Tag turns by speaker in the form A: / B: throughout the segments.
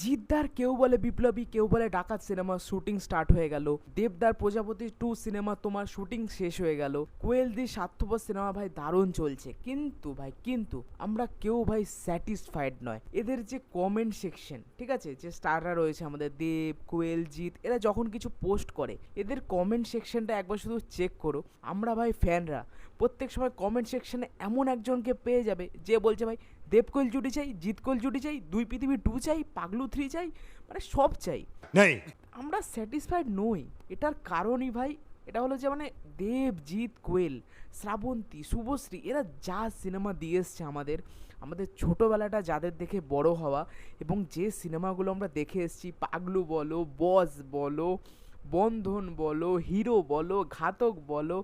A: জিদ্দার কেউ বলে বিপ্লবী, কেউ বলে ডাকাত সিনেমা শুটিং স্টার্ট হয়ে গেল। দেবদার প্রজাপতি টু সিনেমা তোমার শুটিং শেষ হয়ে গেল। কোয়েল দি স্বার্থপর সিনেমা ভাই দারুণ চলছে। কিন্তু ভাই, কিন্তু আমরা কেউ ভাই স্যাটিসফাইড নয়। এদের যে কমেন্ট সেকশন ঠিক আছে? যে স্টাররা রয়েছে আমাদের, দেব, কোয়েল, জিৎ, এরা যখন কিছু পোস্ট করে, এদের কমেন্ট সেকশনটা একবার শুধু চেক করো। আমরা ভাই ফ্যানরা প্রত্যেক সময় কমেন্ট সেকশনে এমন একজনকে পেয়ে যাবে, যে বলছে ভাই দেবকোয়েল জুটি চাই জিতকোয়েল জুটি চাই দুই পৃথিবী টু চাই পাগলু থ্রি চাই মানে সব চাই। আমরা স্যাটিসফাইড নই। এটার কারণই ভাই এটা হলো যে মানে দেব জিৎ কোয়েল শ্রাবন্তী শুভশ্রী এরা যা সিনেমা দিয়ে এসছে আমাদের আমাদের ছোটোবেলাটা যাদের দেখে বড় হওয়া এবং যে সিনেমাগুলো আমরা দেখে এসেছি পাগলু বলো বস বলো বন্ধন বলো হিরো বলো ঘাতক বলো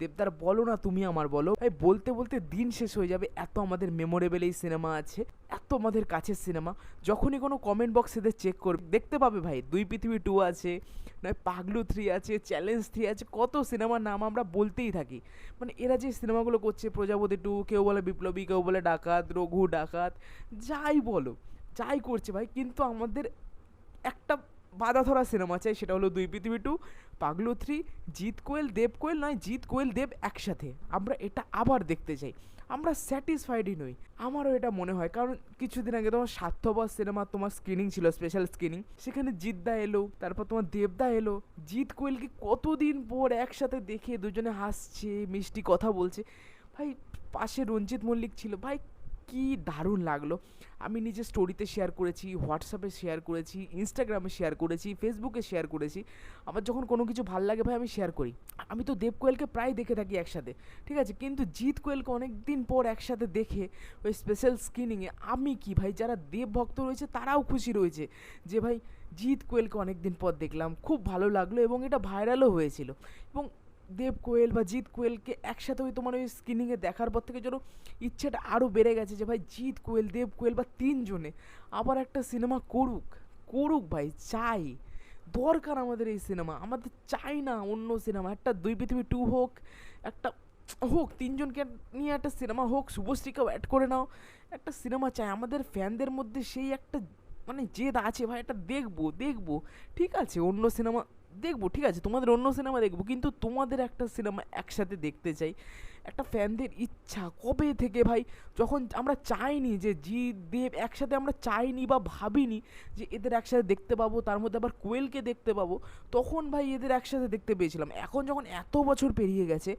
A: দেবদার বলো না তুমি আমার বলো। ভাই বলতে বলতে দিন শেষ হয়ে যাবে, এত আমাদের মেমোরেবল এই সিনেমা আছে, এত আমাদের কাছের সিনেমা যখনই কোনো কমেন্ট বক্স এদের চেক করবে, দেখতে পাবে ভাই, দুই পৃথিবী টু আছে, নয় পাগলু থ্রি আছে চ্যালেঞ্জ থ্রি আছে, কত সিনেমার নাম আমরা বলতেই থাকি। মানে এরা যে সিনেমাগুলো করছে, প্রজাপতি টু কেউ বলে বিপ্লবী, কেউ বলে ডাকাত, রঘু ডাকাত, যাই বলো, যাই করছে ভাই, কিন্তু আমাদের একটা বাধা ধরা সিনেমা চাই, সেটা হলো দুই পৃথিবী টু, পাগলু থ্রি, জিৎ কোয়েল, দেব কোয়েল, নয়, জিৎ কোয়েল, দেব একসাথে। আমরা এটা আবার দেখতে চাই। আমরা স্যাটিসফাইডই নই। আমারও এটা মনে হয়, কারণ কিছুদিন আগে তোমার স্বার্থপর সিনেমা, তোমার স্ক্রিনিং ছিল স্পেশাল স্ক্রিনিং সেখানে জিদ্দা এলো, তারপর তোমার দেবদা এলো। জিৎ কোয়েলকে কতদিন পর একসাথে দেখে দুজনে হাসছে, মিষ্টি কথা বলছে। ভাই, পাশে রঞ্জিত মল্লিক ছিল। ভাই কি দারুণ লাগল। আমি নিজে স্টোরিতে শেয়ার করেছি হোয়াটসঅ্যাপে শেয়ার করেছি ইনস্টাগ্রামে শেয়ার করেছি ফেসবুকে শেয়ার করেছি। আমার যখন কোনো কিছু ভালো লাগে ভাই, আমি শেয়ার করি। আমি তো দেব কোয়েলকে প্রায় দেখে থাকি একসাথে, ঠিক আছে? কিন্তু জিৎ কোয়েলকে অনেক দিন পর একসাথে দেখে ওই স্পেশাল স্ক্রিনিংয়ে আমি কি ভাই, যারা দেব ভক্ত রয়েছে, তারাও খুশি রয়েছে যে ভাই, জিৎ কোয়েলকে অনেক দিন পর দেখলাম। খুব ভালো লাগল এবং এটা ভাইরালও হয়েছিল। এবং দেব কোয়েল বা জিৎ কোয়েলকে একসাথে ওই তোমার ওই স্ক্রিনিংয়ে দেখার পর থেকে যেন ইচ্ছেটা আরও বেড়ে গেছে যে ভাই জিৎ কোয়েল, দেব কোয়েল বা তিনজনে আবার একটা সিনেমা করুক করুক ভাই, চাই। দরকার আমাদের এই সিনেমা আমাদের চাই না অন্য সিনেমা একটা দুই পৃথিবী টু হোক, একটা হোক, তিনজনকে নিয়ে একটা সিনেমা হোক, শুভশ্রীকেও অ্যাড করে নাও। একটা সিনেমা চাই, আমাদের ফ্যানদের মধ্যে সেই একটা মানে জেদ আছে, ভাই এটা দেখব দেখব। ঠিক আছে, অন্য সিনেমা দেখব, ঠিক আছে? তোমাদের অন্য সিনেমা দেখব, কিন্তু তোমাদের একটা সিনেমা একসাথে দেখতে চাই। একটা ফ্যানদের ইচ্ছা, কবে থেকে ভাই? যখন আমরা চাইনি যে জি দেব একসাথে আমরা চাইনি বা ভাবিনি যে এদের একসাথে দেখতে পাবো, তার মধ্যে আবার কোয়েলকে দেখতে পাবো, তখন ভাই এদের একসাথে দেখতে পেয়েছিলাম। এখন যখন এত বছর পেরিয়ে গেছে,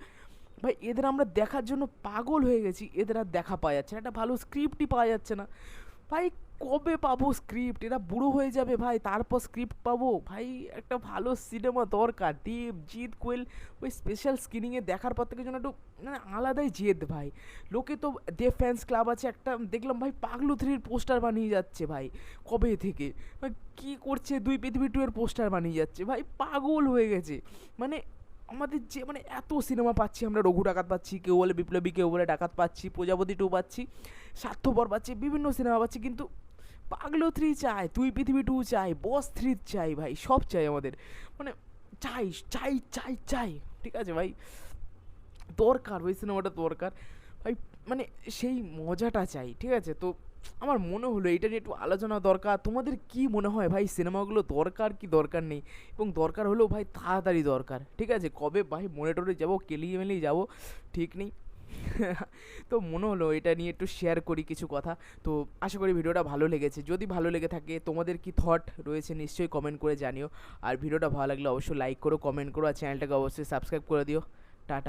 A: ভাই এদের আমরা দেখার জন্য পাগল হয়ে গেছি, এদের আর দেখা পাওয়া যাচ্ছে না। একটা ভালো স্ক্রিপ্টই পাওয়া যাচ্ছে না। ভাই, কবে পাবো স্ক্রিপ্ট এরা বুড়ো হয়ে যাবে ভাই, তারপর স্ক্রিপ্ট পাবো। ভাই, একটা ভালো সিনেমা দরকার। দেব, জিৎ কোয়েল ওই স্পেশাল স্ক্রিনিংয়ে দেখার পর থেকে যেন একটু মানে আলাদাই জেদ ভাই। লোকে তো দেব ফ্যান্স ক্লাব আছে, একটা দেখলাম ভাই পাগলু থ্রির পোস্টার বানিয়ে যাচ্ছে ভাই, কবে থেকে? কী করছে দুই পৃথিবী টু এর পোস্টার বানিয়ে যাচ্ছে? ভাই, পাগল হয়ে গেছে। মানে আমাদের যে মানে এত সিনেমা পাচ্ছি আমরা, রঘু ডাকাত পাচ্ছি, কেউ বলে বিপ্লবী, কেউ বলে ডাকাত পাচ্ছি, প্রজাপতি টু পাচ্ছি, স্বার্থপর পাচ্ছি, বিভিন্ন সিনেমা পাচ্ছি, কিন্তু পাগলো থ্রি চাই তুই পৃথিবী টু চাই বস থ্রি চাই ভাই, সব চাই আমাদের। মানে চাই চাই চাই চাই, ঠিক আছে ভাই? দরকার ওই সিনেমাটা দরকার। ভাই মানে সেই মজাটা চাই, ঠিক আছে? তো আমার মনে হলো এটা নিয়ে একটু আলোচনা দরকার। তোমাদের কি মনে হয় ভাই, সিনেমাগুলো দরকার কি দরকার নেই? এবং দরকার হলেও ভাই তাড়াতাড়ি দরকার। ঠিক আছে, কবে ভাই মনিটরে যাব কেলিয়ে মেলিয়ে যাব, ঠিক নেই। তো মনে হলো এটা নিয়ে একটু শেয়ার করি কিছু কথা। তো আশা করি ভিডিওটা ভালো লেগেছে। যদি ভালো লেগে থাকে, তোমাদের কি থট রয়েছে নিশ্চয়ই কমেন্ট করে জানিও। আর ভিডিওটা ভালো লাগলে অবশ্যই লাইক করো কমেন্ট করো, আর চ্যানেলটাকে অবশ্যই সাবস্ক্রাইব করে দিও। টাটা।